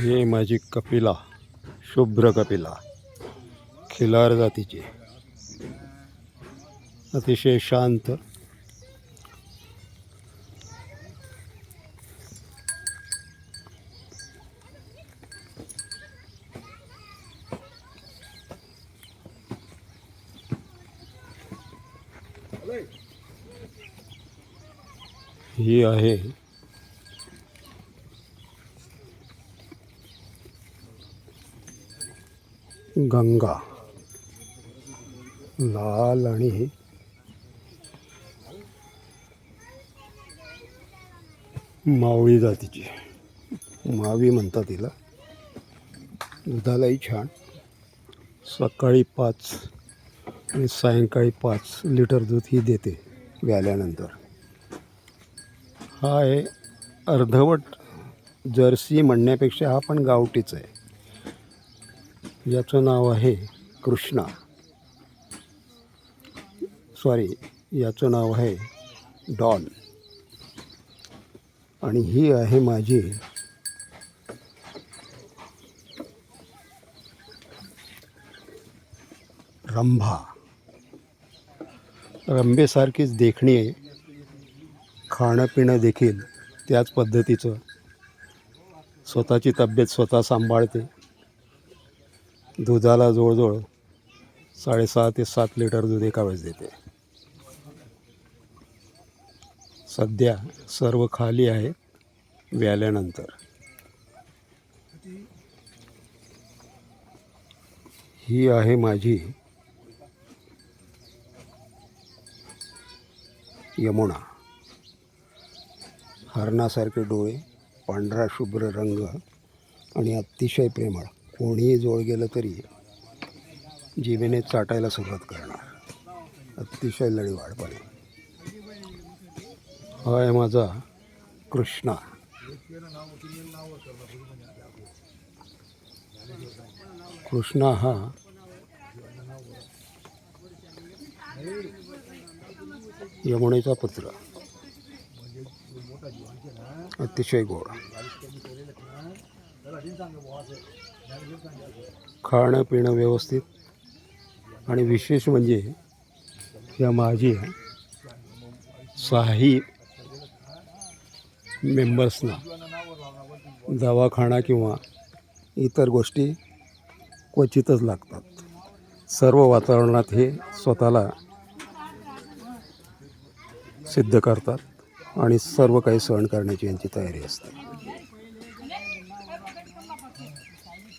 ही माझी कपिला शुभ्र कपिला खिलार जातीची. अतिशय शांत. ही आहे गंगा लाल आणि मावळी जातीची. मावी म्हणतात तिला दुधालाही छान. सकाळी पाच आणि सायंकाळी पाच लिटर दूध ही देते व्याल्यानंतर. हा आहे अर्धवट जर्सी म्हणण्यापेक्षा हा पण गावठीच आहे. याचं नाव आहे कृष्णा. सॉरी याचं नाव आहे डॉन. आणि ही आहे माझी रंभा. रंभेसारखीच देखणी आहे खाणं पिणं देखील त्याच पद्धतीचं. स्वतःची तब्येत स्वतः सांभाळते. दुधाला जवळजवळ साडेसहा ते सात लिटर दूध एका वेळेस देते. सध्या सर्व खाली आहे व्याल्यानंतर. ही आहे माझी यमुना. हरणासारखे डोळे पांढरा शुभ्र रंग आणि अतिशय प्रेमळ. कोणीही जवळ गेलं तरी जीवेने चाटायला सुरुवात करणार. अतिशय लढीवाळपणे हा आहे माझा कृष्णा. कृष्णा हा यमुनेचा पुत्र. अतिशय गोड. खाणं पिणं व्यवस्थित. आणि विशेष म्हणजे या माझी सहाही मेंबर्सना दवाखाना किंवा इतर गोष्टी क्वचितच लागतात. सर्व वातावरणात हे स्वतःला सिद्ध करतात आणि सर्व काही सहन करण्याची यांची तयारी असते.